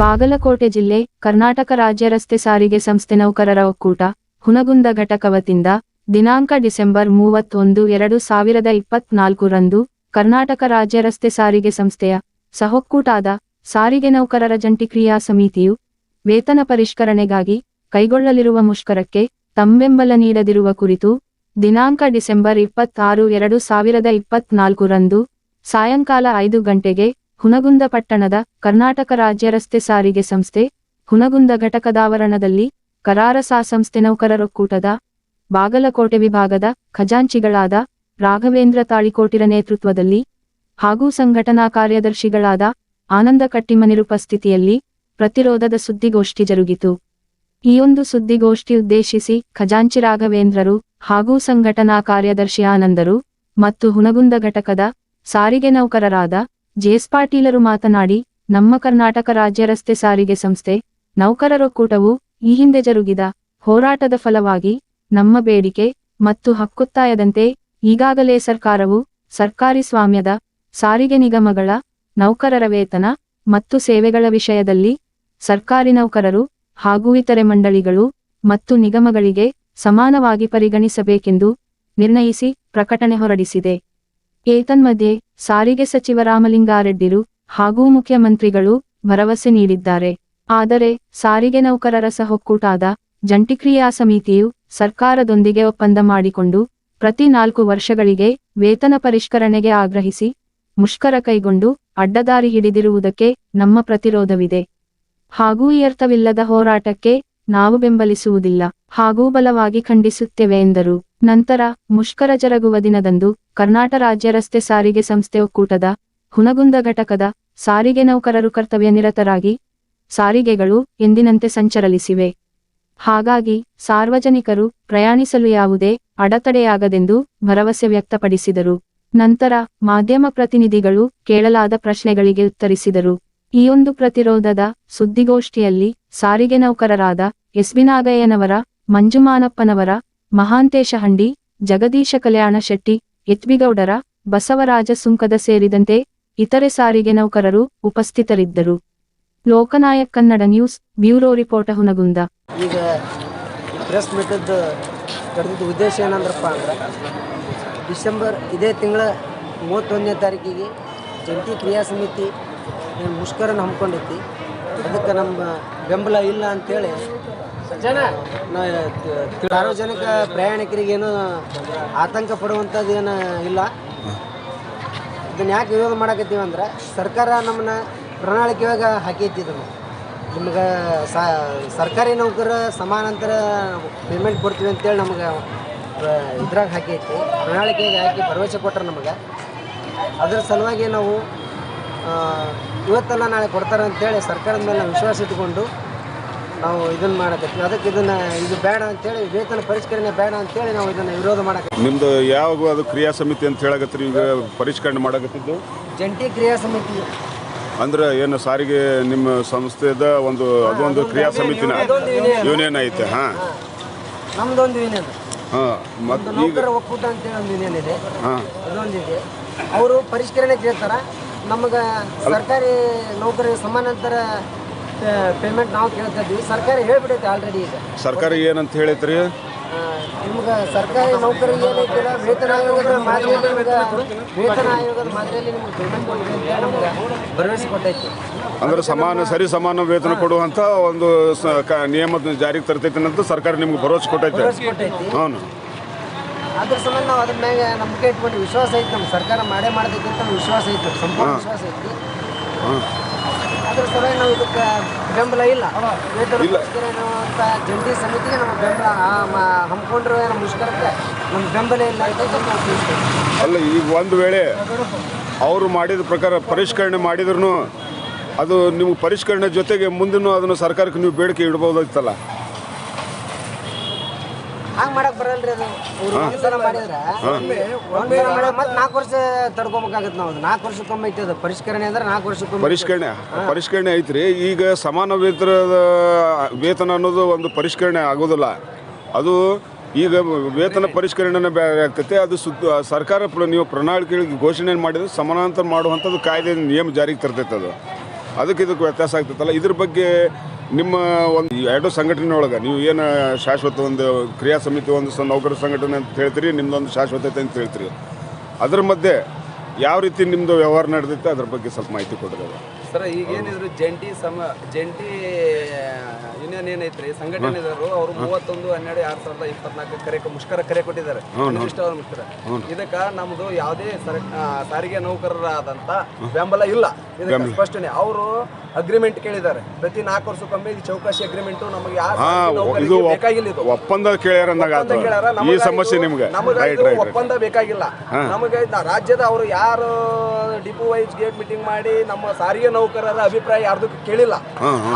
ಬಾಗಲಕೋಟೆ ಜಿಲ್ಲೆ ಕರ್ನಾಟಕ ರಾಜ್ಯ ರಸ್ತೆ ಸಾರಿಗೆ ಸಂಸ್ಥೆ ನೌಕರರ ಒಕ್ಕೂಟ, ಹುನಗುಂದ ಘಟಕ ವತಿಯಿಂದ ದಿನಾಂಕ ಡಿಸೆಂಬರ್ ಮೂವತ್ತೊಂದು, ಎರಡು ಸಾವಿರದ ಇಪ್ಪತ್ನಾಲ್ಕು ರಂದು ಕರ್ನಾಟಕ ರಾಜ್ಯ ರಸ್ತೆ ಸಾರಿಗೆ ಸಂಸ್ಥೆಯ ಸಹೊಕ್ಕೂಟಾದ ಸಾರಿಗೆ ನೌಕರರ ಜಂಟಿ ಕ್ರಿಯಾ ಸಮಿತಿಯು ವೇತನ ಪರಿಷ್ಕರಣೆಗಾಗಿ ಕೈಗೊಳ್ಳಲಿರುವ ಮುಷ್ಕರಕ್ಕೆ ತಂಬೆಂಬಲ ನೀಡದಿರುವ ಕುರಿತು ದಿನಾಂಕ ಡಿಸೆಂಬರ್ ಇಪ್ಪತ್ತಾರು, ಎರಡು ಸಾವಿರದ ಇಪ್ಪತ್ನಾಲ್ಕು ರಂದು ಸಾಯಂಕಾಲ ಐದು ಗಂಟೆಗೆ ಹುನಗುಂದ ಪಟ್ಟಣದ ಕರ್ನಾಟಕ ರಾಜ್ಯ ರಸ್ತೆ ಸಾರಿಗೆ ಸಂಸ್ಥೆ, ಹುನಗುಂದ ಘಟಕದಾವರಣದಲ್ಲಿ ಕರಾರಸಾ ಸಂಸ್ಥೆ ನೌಕರರೊಕ್ಕೂಟದ, ಬಾಗಲಕೋಟೆ ವಿಭಾಗದ ಖಜಾಂಚಿಗಳಾದ ರಾಘವೇಂದ್ರ ತಾಳಿಕೋಟಿರ ನೇತೃತ್ವದಲ್ಲಿ ಹಾಗೂ ಸಂಘಟನಾ ಕಾರ್ಯದರ್ಶಿಗಳಾದ ಆನಂದ ಕಟ್ಟಿಮನಿರುಪಸ್ಥಿತಿಯಲ್ಲಿ ಪ್ರತಿರೋಧದ ಸುದ್ದಿಗೋಷ್ಠಿ ಜರುಗಿತು. ಈ ಒಂದು ಸುದ್ದಿಗೋಷ್ಠಿ ಉದ್ದೇಶಿಸಿ ಖಜಾಂಚಿ ರಾಘವೇಂದ್ರರು ಹಾಗೂ ಸಂಘಟನಾ ಕಾರ್ಯದರ್ಶಿ ಆನಂದರು ಮತ್ತು ಹುನಗುಂದ ಘಟಕದ ಸಾರಿಗೆ ನೌಕರರಾದ ಜೇಸ್ ಪಾಟೀಲರು ಮಾತನಾಡಿ, ನಮ್ಮ ಕರ್ನಾಟಕ ರಾಜ್ಯ ರಸ್ತೆ ಸಾರಿಗೆ ಸಂಸ್ಥೆ ನೌಕರರೊಕ್ಕೂಟವು ಈ ಹಿಂದೆ ಜರುಗಿದ ಹೋರಾಟದ ಫಲವಾಗಿ ನಮ್ಮ ಬೇಡಿಕೆ ಮತ್ತು ಹಕ್ಕೊತ್ತಾಯದಂತೆ ಈಗಾಗಲೇ ಸರ್ಕಾರವು ಸರ್ಕಾರಿ ಸ್ವಾಮ್ಯದ ಸಾರಿಗೆ ನಿಗಮಗಳ ನೌಕರರ ವೇತನ ಮತ್ತು ಸೇವೆಗಳ ವಿಷಯದಲ್ಲಿ ಸರ್ಕಾರಿ ನೌಕರರು ಹಾಗೂ ಇತರೆ ಮಂಡಳಿಗಳು ಮತ್ತು ನಿಗಮಗಳಿಗೆ ಸಮಾನವಾಗಿ ಪರಿಗಣಿಸಬೇಕೆಂದು ನಿರ್ಣಯಿಸಿ ಪ್ರಕಟಣೆ ಹೊರಡಿಸಿದೆ. ಏತನ್ಮಧ್ಯೆ ಸಾರಿಗೆ ಸಚಿವ ರಾಮಲಿಂಗಾರೆಡ್ಡಿರು ಹಾಗೂ ಮುಖ್ಯಮಂತ್ರಿಗಳು ಭರವಸೆ ನೀಡಿದ್ದಾರೆ. ಆದರೆ ಸಾರಿಗೆ ನೌಕರರ ಸಹೊಕ್ಕೂಟಾದ ಜಂಟಿ ಕ್ರಿಯಾ ಸಮಿತಿಯು ಸರ್ಕಾರದೊಂದಿಗೆ ಒಪ್ಪಂದ ಮಾಡಿಕೊಂಡು ಪ್ರತಿ ನಾಲ್ಕು ವರ್ಷಗಳಿಗೆ ವೇತನ ಪರಿಷ್ಕರಣೆಗೆ ಆಗ್ರಹಿಸಿ ಮುಷ್ಕರ ಕೈಗೊಂಡು ಅಡ್ಡದಾರಿ ಹಿಡಿದಿರುವುದಕ್ಕೆ ನಮ್ಮ ಪ್ರತಿರೋಧವಿದೆ. ಹಾಗೂ ಈ ಅರ್ಥವಿಲ್ಲದ ಹೋರಾಟಕ್ಕೆ ನಾವು ಬೆಂಬಲಿಸುವುದಿಲ್ಲ ಹಾಗೂ ಬಲವಾಗಿ ಖಂಡಿಸುತ್ತೇವೆ ಎಂದರು. ನಂತರ ಮುಷ್ಕರ ಜರಗುವ ದಿನದಂದು ಕರ್ನಾಟಕ ರಾಜ್ಯ ರಸ್ತೆ ಸಾರಿಗೆ ಸಂಸ್ಥೆ ಒಕ್ಕೂಟದ ಹುನಗುಂದ ಘಟಕದ ಸಾರಿಗೆ ನೌಕರರು ಕರ್ತವ್ಯ ನಿರತರಾಗಿ ಸಾರಿಗೆಗಳು ಎಂದಿನಂತೆ ಸಂಚರಲಿಸಿವೆ. ಹಾಗಾಗಿ ಸಾರ್ವಜನಿಕರು ಪ್ರಯಾಣಿಸಲು ಯಾವುದೇ ಅಡೆತಡೆಯಾಗದೆಂದು ಭರವಸೆ ವ್ಯಕ್ತಪಡಿಸಿದರು. ನಂತರ ಮಾಧ್ಯಮ ಪ್ರತಿನಿಧಿಗಳು ಕೇಳಲಾದ ಪ್ರಶ್ನೆಗಳಿಗೆ ಉತ್ತರಿಸಿದರು. ಈ ಒಂದು ಪ್ರತಿರೋಧದ ಸುದ್ದಿಗೋಷ್ಠಿಯಲ್ಲಿ ಸಾರಿಗೆ ನೌಕರರಾದ ಎಸ್ಬಿನಾಗಯ್ಯನವರ ಮಂಜುಮಾನಪ್ಪನವರ ಮಹಾಂತೇಶ ಹಂಡಿ, ಜಗದೀಶ ಕಲ್ಯಾಣ ಶೆಟ್ಟಿ ಎತ್ಬಿಗೌಡರ ಬಸವರಾಜ ಸುಂಕದ ಸೇರಿದಂತೆ ಇತರೆ ಸಾರಿಗೆ ನೌಕರರು ಉಪಸ್ಥಿತರಿದ್ದರು. Loknayak Kannada news, bureau report Hungund. ಈಗ ಪ್ರೆಸ್ ಮೀಟದ್ದು ಕರೆದಿದ್ದ ಉದ್ದೇಶ ಏನಂದ್ರಪ್ಪ ಅಂದ್ರೆ, ಡಿಸೆಂಬರ್ ಇದೇ ತಿಂಗಳ ಮೂವತ್ತೊಂದನೇ ತಾರೀಕಿಗೆ ಜಂಟಿ ಕ್ರಿಯಾ ಸಮಿತಿ ಮುಷ್ಕರನ ಹಮ್ಮಿಕೊಂಡೈತಿ ಅದಕ್ಕೆ ನಮ್ಮ ಬೆಂಬಲ ಇಲ್ಲ ಅಂಥೇಳಿ ಸಾರ್ವಜನಿಕ ಪ್ರಯಾಣಿಕರಿಗೇನು ಆತಂಕ ಪಡುವಂಥದ್ದು ಏನು ಇಲ್ಲ. ಇದನ್ನ ಯಾಕೆ ವಿರೋಧ ಮಾಡಕತ್ತೀವಿ ಅಂದ್ರೆ, ಸರ್ಕಾರ ನಮ್ಮನ್ನ ಪ್ರಣಾಳಿಕೆ ಒಳಗೆ ಹಾಕೈತಿ ಇದನ್ನು ನಿಮ್ಗೆ ಸರ್ಕಾರಿ ನೌಕರ ಸಮಾನಾಂತರ ಪೇಮೆಂಟ್ ಕೊಡ್ತೀವಿ ಅಂತೇಳಿ ನಮಗೆ ಇದ್ರಾಗ ಹಾಕೈತಿ ಪ್ರಣಾಳಿಕೆಗೆ ಹಾಕಿ ಭರವಸೆ ಕೊಟ್ಟರೆ ನಮಗೆ. ಅದ್ರ ಸಲುವಾಗಿ ನಾವು ಇವತ್ತಲ್ಲ ನಾಳೆ ಕೊಡ್ತಾರೆ ಅಂತೇಳಿ ಸರ್ಕಾರದ ಮೇಲೆ ವಿಶ್ವಾಸ ಇಟ್ಕೊಂಡು ನಾವು ಇದನ್ನ ಮಾಡಕತ್ತೀವಿ. ಅದಕ್ಕೆ ಇದನ್ನು ಇದು ಬೇಡ ಅಂತೇಳಿ ವೇತನ ಪರಿಷ್ಕರಣೆ ಬೇಡ ಅಂತೇಳಿ ನಾವು ಇದನ್ನು ವಿರೋಧ ಮಾಡಕತ್ತೀವಿ. ನಿಮ್ದು ಯಾವ ಅದು ಕ್ರಿಯಾ ಸಮಿತಿ ಅಂತ ಹೇಳಕತ್ರಿ ಈಗ ಪರಿಷ್ಕರಣೆ ಮಾಡಕತ್ತಿದ್ದು? ಜಂಟಿ ಕ್ರಿಯಾ ಸಮಿತಿ. ಅಂದ್ರೆ ಏನು ಸಾರಿಗೆ ನಿಮ್ಮ ಸಂಸ್ಥೆದ ಒಂದು ಅದೊಂದು ಕ್ರಿಯಾ ಸಮಿತಿನ? ಯೂನಿಯನ್ ಐತೆ ಹಾ. ನಮ್ದೊಂದು ಯೂನಿಯನ್. ಹಾ ಈಗ ಒಕ್ಕೂಟ ಅಂತೇಳಿ ಒಂದು ಯೂನಿಯನ್ ಇದೆ. ಅದೊಂದು ಇದೆ. ಅವರು ಪರಿಷ್ಕರಣೆ ಕೇಳ್ತಾರ. ನಮಗೆ ಸರ್ಕಾರಿ ನೌಕರಿ ಸಮಾನಾಂತರ ಪೇಮೆಂಟ್ ನಾವು ಕೇಳ್ತಾ ಸರ್ಕಾರ ಹೇಳ್ಬಿಡೈತೆ ಆಲ್ರೆಡಿ ಈಗ. ಸರ್ಕಾರ ಏನಂತ ಹೇಳಿದ್ರಿ? ನಿಮ್ಗೆ ಸರ್ಕಾರಿ ನೌಕರಿ ಏನೈತಿಲ್ಲ ವೇತನ ಆಯೋಗದ ಮಾದರಿಯಲ್ಲಿ ನಿಮ್ಗೆ ವೇತನ ಆಯೋಗದ ಮಾದರಿಯಲ್ಲಿ ನಿಮ್ಗೆ ಪೇಮೆಂಟ್ ಕೊಡ್ತೀವಿ ಅಂತ ನಮ್ಗೆ ಭರವಸೆ ಕೊಟ್ಟೈತಿ. ಅಂದ್ರೆ ಸಮಾನ ಸರಿ ಸಮಾನ ವೇತನ ಕೊಡುವಂತ ಒಂದು ಸ- ಕ- ನಿಯಮದ ಜಾರಿಗೆ ತರ್ತೈತಿ ಅಂತ ಸರ್ಕಾರ ನಿಮ್ಗೆ ಭರವಸೆ ಕೊಟ್ಟೈತೆ. ಭರವಸೆ ಕೊಟ್ಟೈತಿ. ಹೌನು ಅದ್ರ ಸಂಬಂಧ ನಾವು ಅದ್ರ ಮ್ಯಾಗ ನಂಬಿಕೆ ಇಟ್ಕೊಂಡು ವಿಶ್ವಾಸ ಐತಿ ನಮ್ಮ ಸರ್ಕಾರ ಮಾಡೇ ಮಾಡ್ತೈತಿ ಅಂತ ನಮ್ಗೆ ವಿಶ್ವಾಸ ಐತಿ ನಮ್ಗೆ ಸಂಪೂರ್ಣ ವಿಶ್ವಾಸ ಐತಿ. ಅದ್ರ ಸಲುವಾಗಿ ನಾವು ಇದಕ್ಕೆ ಬೆಂಬಲ ಇಲ್ಲ. ಪರಿಷ್ಕರಣೆ ಅಂತ ಜಂಟಿ ಸಮಿತಿಗೆ ನಮ್ಮ ಬೆಂಬಲ ಹಮ್ಮಿಕೊಂಡ್ರೆ ನಮ್ಮ ಮುಷ್ಕರಕ್ಕೆ ನಮ್ಮ ಬೆಂಬಲ ಇಲ್ಲ ಅಂತ ನಾವು ತಿಳಿಸ್ತೇವೆ. ಅಲ್ಲ ಈಗ ಒಂದು ವೇಳೆ ಅವರು ಮಾಡಿದ ಪ್ರಕಾರ ಪರಿಷ್ಕರಣೆ ಮಾಡಿದ್ರು ಅದು ನಿಮ್ಗೆ ಪರಿಷ್ಕರಣೆ ಜೊತೆಗೆ ಮುಂದಿನ ಅದನ್ನು ಸರ್ಕಾರಕ್ಕೆ ನೀವು ಬೇಡಿಕೆ ಇಡ್ಬೋದಾಯ್ತಲ್ಲ. ಹಂಗೆ ಮಾಡಕ್ ಬರಲ್ರಿ ಅದು. ಒಂದ್ಸಲ ಮಾಡಿದ್ರೆ ಒಂದ್ಸಲ ಮತ್ತೆ ನಾಲ್ಕು ವರ್ಷ ತಡ್ಕೊಬೇಕಾಗತ್ತೆ ನಾವು ಅದು. ನಾಲ್ಕು ವರ್ಷಕ್ಕೊಮ್ಮೆ ಐತಿ ಅದು. ಪರಿಷ್ಕರಣೆ ಅಂದ್ರೆ ನಾಲ್ಕು ವರ್ಷಕ್ಕೊಮ್ಮೆ ಪರಿಷ್ಕರಣೆ. ಪರಿಷ್ಕರಣೆ ಐತ್ರಿ. ಈಗ ಸಮಾನ ವೇತನದ ವೇತನ ಅನ್ನೋದು ಒಂದು ಪರಿಷ್ಕರಣೆ ಆಗೋದಿಲ್ಲ. ಅದು ಈಗ ವೇತನ ಪರಿಷ್ಕರಣೆನೇ ಬೇರೆ ಆಗ್ತೈತೆ. ಅದು ಸುದ್ದ ಸರ್ಕಾರ ಪ್ರ- ನೀವು ಪ್ರಣಾಳಿಕೆಗಳಿಗೆ ಘೋಷಣೆ ಮಾಡಿದ್ರೆ ಸಮಾನಾಂತರ ಮಾಡುವಂಥದ್ದು ಕಾಯ್ದೆ ನಿಯಮ ಜಾರಿಗೆ ತರ್ತೈತೆ ಅದು. ಅದಕ್ಕೆ ಇದಕ್ಕೆ ವ್ಯತ್ಯಾಸ ಆಗ್ತೈತಲ್ಲ. ಇದ್ರ ಬಗ್ಗೆ ನಿಮ್ಮ ಒಂದು ಎರಡು ಸಂಘಟನೆ ಒಳಗೆ ನೀವು ಏನು ಶಾಶ್ವತ ಒಂದು ಕ್ರಿಯಾ ಸಮಿತಿ ಒಂದು ಸ ನೌಕರ ಸಂಘಟನೆ ಅಂತ ಹೇಳ್ತೀರಿ ನಿಮ್ಮದೊಂದು ಶಾಶ್ವತತೆ ಅಂತ ಹೇಳ್ತೀರಿ. ಅದ್ರ ಮಧ್ಯೆ ಯಾವ ರೀತಿ ನಿಮ್ಮದು ವ್ಯವಹಾರ ನಡೆದೈತೆ ಅದ್ರ ಬಗ್ಗೆ ಸ್ವಲ್ಪ ಮಾಹಿತಿ ಕೊಡೋದು ಸರ್ ಈಗ ಏನಿದ್ರು ಜಂಟಿ ಸಮ ಜಂಟಿ ಯೂನಿಯನ್ ಏನೈತ್ರಿ ಸಂಘಟನೆದವರು ಅವರು ಮೂವತ್ತೊಂದು ಹನ್ನೆರಡು ಎರಡ್ ಸಾವಿರದ ಇಪ್ಪತ್ನಾಲ್ಕು ಕರೆ ಮುಷ್ಕರ ಕರೆ ಕೊಟ್ಟಿದ್ದಾರೆ. ಇಷ್ಟವಾದ ಮುಷ್ಕರ. ಇದಕ್ಕ ನಮ್ದು ಯಾವುದೇ ಸಾರಿಗೆ ನೌಕರರಾದಂತ ಬೆಂಬಲ ಇಲ್ಲ. ಇದಕ್ಕೆ ಸ್ಪಷ್ಟನೆ. ಅವರು ಅಗ್ರಿಮೆಂಟ್ ಕೇಳಿದ್ದಾರೆ. ಪ್ರತಿ ನಾಲ್ಕು ವರ್ಷಕ್ಕೊಮ್ಮೆ ಈ ಚೌಕಾಸಿ ಅಗ್ರಿಮೆಂಟ್ ನಮಗೆ ಇದು ಬೇಕಾಗಿಲ್ಲ ಇದು. ಒಪ್ಪಂದ ಕೇಳ್ಯಾರ ಈ ನಮಗ ಸಮಸ್ಯೆ ನಿಮ್ಗೆ. ನಮಗ ಒಪ್ಪಂದ ಬೇಕಾಗಿಲ್ಲ. ನಮಗೆ ರಾಜ್ಯದ ಅವರು ಯಾರು ಡಿಪೋ ವೈಸ್ ಗೇಟ್ ಮೀಟಿಂಗ್ ಮಾಡಿ ನಮ್ಮ ಸಾರಿಗೆ ನೌಕರರ ಅಭಿಪ್ರಾಯ ಯಾರ್ದು ಕೇಳಿಲ್ಲ.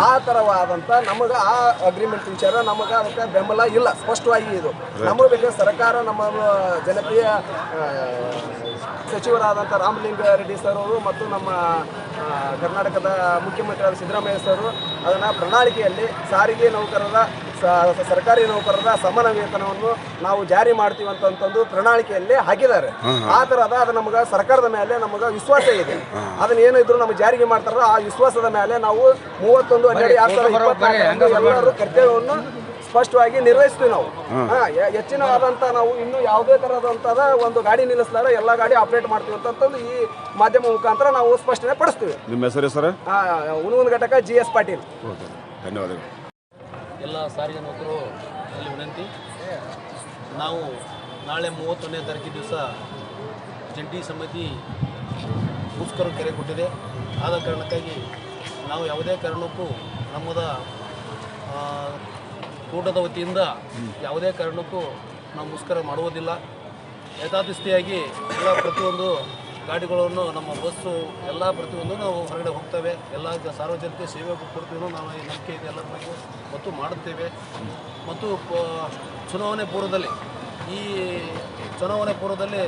ಆ ತರವಾದಂತ ನಮಗ ಆ ಅಗ್ರಿಮೆಂಟ್ ವಿಚಾರ ನಮಗ ಅದಕ್ಕೆ ಬೆಂಬಲ ಇಲ್ಲ. ಸ್ಪಷ್ಟವಾಗಿ ಇದು. ನಮಗೆ ಬೇಕಾದ್ರೆ ಸರ್ಕಾರ ನಮ್ಮ ಜನಪ್ರಿಯ ಸಚಿವರಾದಂತ ಸಚಿವರಾದಂಥ ರಾಮಲಿಂಗ ರೆಡ್ಡಿ ಸರ್ ಅವರು ಮತ್ತು ನಮ್ಮ ಕರ್ನಾಟಕದ ಮುಖ್ಯಮಂತ್ರಿಯಾದ ಸಿದ್ದರಾಮಯ್ಯ ಸರ್ ಅದನ್ನ ಪ್ರಣಾಳಿಕೆಯಲ್ಲಿ ಸಾರಿಗೆ ನೌಕರರ ಸರ್ಕಾರಿ ನೌಕರರ ಸಮಾನ ವೇತನವನ್ನು ನಾವು ಜಾರಿ ಮಾಡ್ತೀವಿ ಅಂತಂತಂದು ಪ್ರಣಾಳಿಕೆಯಲ್ಲಿ ಹಾಕಿದ್ದಾರೆ. ಆ ತರದ ಅದು ನಮ್ಗೆ ಸರ್ಕಾರದ ಮೇಲೆ ನಮಗ ವಿಶ್ವಾಸ ಇದೆ. ಅದನ್ನ ಏನಿದ್ರು ನಮ್ಗೆ ಜಾರಿಗೆ ಮಾಡ್ತಾರ ಆ ವಿಶ್ವಾಸದ ಮೇಲೆ ನಾವು ಮೂವತ್ತೊಂದು ಹನ್ನೆರಡು ಎರಡು ಸಾವಿರದ ಇಪ್ಪತ್ನಾಲ್ಕರಂದು ಎಲ್ಲರೂ ಕರ್ತವ್ಯವನ್ನು ಸ್ಪಷ್ಟವಾಗಿ ನಿರ್ವಹಿಸ್ತೀವಿ ನಾವು. ಹೆಚ್ಚಿನ ಆದಂತ ಹೆಚ್ಚಿನವಾದಂತ ನಾವು ಇನ್ನು ಯಾವುದೇ ತರದಂತದ ಒಂದು ಗಾಡಿ ನಿಲ್ಲಿಸ್ಲಾರ ಎಲ್ಲ ಗಾಡಿ ಆಪರೇಟ್ ಮಾಡ್ತೀವಿ ಅಂತಂದು ಈ ಮಾಧ್ಯಮ ಮುಖಾಂತರ ನಾವು ಸ್ಪಷ್ಟನೆ ಪಡಿಸ್ತೀವಿ. ನಿಮ್ಮ ಹೆಸರು ಸರ್? ಘಟಕ ಜಿ ಎಸ್ ಪಾಟೀಲ್. ಧನ್ಯವಾದಗಳು. ಎಲ್ಲ ಸಾರಿಗೆ ನೌಕರು ಅಲ್ಲಿ ವಿನಂತಿ. ನಾವು ನಾಳೆ ಮೂವತ್ತೊಂದನೇ ತಾರೀಕು ದಿವಸ ಜಂಟಿ ಸಮಿತಿ ಮುಸ್ಕರು ಕರೆ ಕೊಟ್ಟಿದೆ. ಆದ ಕಾರಣಕ್ಕಾಗಿ ನಾವು ಯಾವುದೇ ಕಾರಣಕ್ಕೂ ನಮ್ಮದ ಕೂಟದ ವತಿಯಿಂದ ಯಾವುದೇ ಕಾರಣಕ್ಕೂ ನಾವು ಮುಸ್ಕರ ಮಾಡುವುದಿಲ್ಲ. ಯಥಾತಿಥಿಯಾಗಿ ಎಲ್ಲ ಪ್ರತಿಯೊಂದು ಗಾಡಿಗಳನ್ನು, ನಮ್ಮ ಬಸ್ಸು, ಎಲ್ಲ ಪ್ರತಿಯೊಂದು ನಾವು ಹೊರಗಡೆ ಹೋಗ್ತೇವೆ. ಎಲ್ಲ ಸಾರ್ವಜನಿಕ ಸೇವೆ ಕೊಡ್ತೀವಿ ನಾವು ಈ ನಂಬಿಕೆ ಇದೆ ಎಲ್ಲರ ಮತ್ತು ಮಾಡುತ್ತೇವೆ. ಮತ್ತು ಚುನಾವಣೆ ಪೂರ್ವದಲ್ಲಿ, ಈ ಚುನಾವಣೆ ಪೂರ್ವದಲ್ಲಿ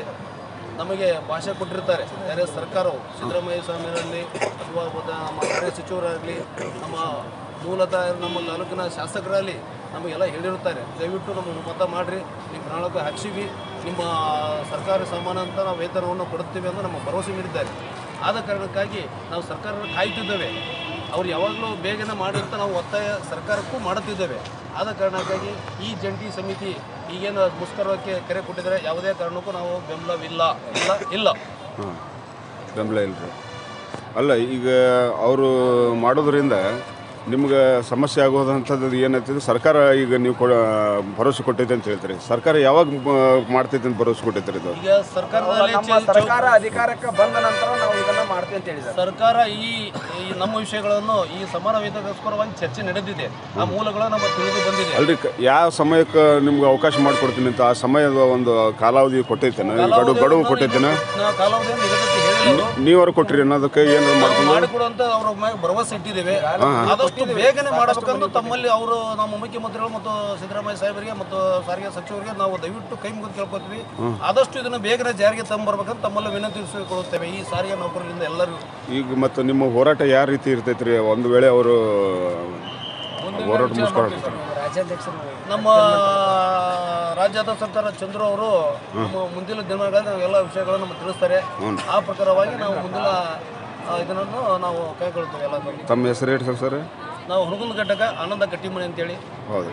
ನಮಗೆ ಭಾಷೆ ಕೊಟ್ಟಿರ್ತಾರೆ. ಯಾರೇ ಸರ್ಕಾರವು, ಸಿದ್ದರಾಮಯ್ಯ ಸ್ವಾಮಿಯರಲ್ಲಿ ಅಥವಾ ನಮ್ಮ ಕಾರ್ಯ ಸಚಿವರಾಗಲಿ, ನಮ್ಮ ಮೂಲತಃ ನಮ್ಮ ತಾಲೂಕಿನ ಶಾಸಕರಲ್ಲಿ ನಮಗೆಲ್ಲ ಹೇಳಿರುತ್ತಾರೆ. ದಯವಿಟ್ಟು ನಮಗೆ ಮತ ಮಾಡಿರಿ ನಿಮ್ಮ ಪ್ರಣಾಳಕ ಹಾಕ್ಸಿವಿ. ನಿಮ್ಮ ಸರ್ಕಾರಿ ನಾವು ವೇತನವನ್ನು ಕೊಡುತ್ತೇವೆ ಅಂತ ನಮ್ಮ ಭರವಸೆ ನೀಡಿದ್ದಾರೆ. ಆದ ಕಾರಣಕ್ಕಾಗಿ ನಾವು ಸರ್ಕಾರವನ್ನು ಕಾಯ್ತಿದ್ದೇವೆ. ಅವ್ರು ಯಾವಾಗಲೂ ಬೇಗನೆ ಮಾಡಿ ಅಂತ ನಾವು ಒತ್ತಾಯ ಸರ್ಕಾರಕ್ಕೂ ಮಾಡುತ್ತಿದ್ದೇವೆ. ಆದ ಕಾರಣಕ್ಕಾಗಿ ಈ ಜಂಟಿ ಸಮಿತಿ ಈಗೇನು ಮುಷ್ಕರಕ್ಕೆ ಕರೆ ಕೊಟ್ಟಿದ್ದಾರೆ, ಯಾವುದೇ ಕಾರಣಕ್ಕೂ ನಾವು ಬೆಂಬಲವಿಲ್ಲ. ಇಲ್ಲ ಇಲ್ಲ. ಬೆಂಬಲ ಇಲ್ಲ ಅಲ್ಲ, ಈಗ ಅವರು ಮಾಡೋದ್ರಿಂದ ನಿಮ್ಗೆ ಸಮಸ್ಯೆ ಆಗೋದಂಥದ್ದು ಏನಂತಿದ್ರೆ ಸರ್ಕಾರ ಈಗ ನೀವು ಕೊಡ ಭರವಸೆ ಕೊಟ್ಟೈತೆ ಅಂತ ಹೇಳ್ತೀರಿ. ಸರ್ಕಾರ ಯಾವಾಗ ಮಾಡ್ತೈತೆ ಅಂತ ಭರವಸೆ ಕೊಟ್ಟೈತೆ ಇದು? ಈಗ ಸರ್ಕಾರದಲ್ಲಿ ನಮ್ಮ ಚೆ- ಚೌ- ಸರ್ಕಾರ ಅಧಿಕಾರಕ್ಕೆ ಬಂದ ನಂತರ ಮಾಡ್ತೀವಿ ಅಂತ ಹೇಳಿದ್ದಾರೆ. ಸರ್ಕಾರ ಈ ಈ ನಮ್ಮ ವಿಷಯಗಳನ್ನು ಈ ಸಮಾನ ವೇತನಕ್ಕೋಸ್ಕರವಾಗಿ ಚರ್ಚೆ ನಡೆದಿದೆ. ಆ ಮೂಲಗಳು ನಮ್ಮ ತಿಳಿದು ಬಂದಿದೆ. ಅಲ್ರಿ ಯಾವ ಸಮಯಕ್ಕೆ ನಿಮ್ಗೆ ಅವಕಾಶ ಮಾಡಿಕೊಡ್ತೀನಿ ಅಂತ ಆ ಸಮಯದ ಒಂದು ಕಾಲಾವಧಿ ಕೊಟ್ಟೈತೇನ ಗಡುವು ಗಡುವು ಕೊಟ್ಟೈತೇನ ನಿಗದಿತ ಹೇಳಿದ್ರು ನೀವಾರು ಕೊಟ್ರಿ ಅನ್ನೋದಕ್ಕೆ ಏನು ಮಾಡ್ಕೊಂಡು ಮಾಡಿಕೊಡುವಂತ ಅವ್ರ ಮ್ಯಾಗ ಭರವಸೆ ಇಟ್ಟಿದ್ದೇವೆ. ಆದಷ್ಟು ಬೇಗನೆ ಮಾಡಬೇಕಂದು ತಮ್ಮಲ್ಲಿ ಅವರು ನಮ್ಮ ಮುಖ್ಯಮಂತ್ರಿಗಳು ಮತ್ತು ಸಿದ್ದರಾಮಯ್ಯ ಸಾಹೇಬರಿಗೆ ಮತ್ತು ಸಾರಿಗೆ ಸಚಿವರಿಗೆ ನಾವು ದಯವಿಟ್ಟು ಕೈ ಮುಗಿದು ಕೇಳ್ಕೊತೀವಿ. ಆದಷ್ಟು ಇದನ್ನು ಬೇಗನೆ ಜಾರಿಗೆ ತಂಬರ್ಬೇಕಂತ ತಮ್ಮಲ್ಲಿ ವಿನಂತಿಸಿಕೊಳ್ಳುತ್ತೇವೆ ಈ ಸಾರಿಗೆ ನೌಕರರಿಂದ ಈಗ ಮತ್ತು ನಿಮ್ಮ ಹೋರಾಟ ಯಾವ ರೀತಿ ಇರ್ತೈತ್ರಿ? ಒಂದು ವೇಳೆ ಅವರು ಹೋರಾಟ ನಮ್ಮ ರಾಜ್ಯದ ಸರ್ಕಾರ ಚಂದ್ರು ಅವರು ನಮ್ಮ ಮುಂದಿನ ದಿನಗಳಲ್ಲಿ ಎಲ್ಲ ವಿಷಯಗಳನ್ನು ನಮಗೆ ತಿಳಿಸ್ತಾರೆ. ಆ ಪ್ರಕಾರವಾಗಿ ನಾವು ಮುಂದಿನ ಇದನ್ನು ನಾವು ಕೈಗೊಳ್ತೇವೆ ಎಲ್ಲ. ತಮ್ಮ ಹೆಸರು ಹೇಳಿ ಸರ್ ಸರ್? ನಾವು ಹುಡುಗನ ಘಟಕ ಆನಂದ ಕಟ್ಟಿಮಣಿ ಅಂತೇಳಿ. ಹೌದು.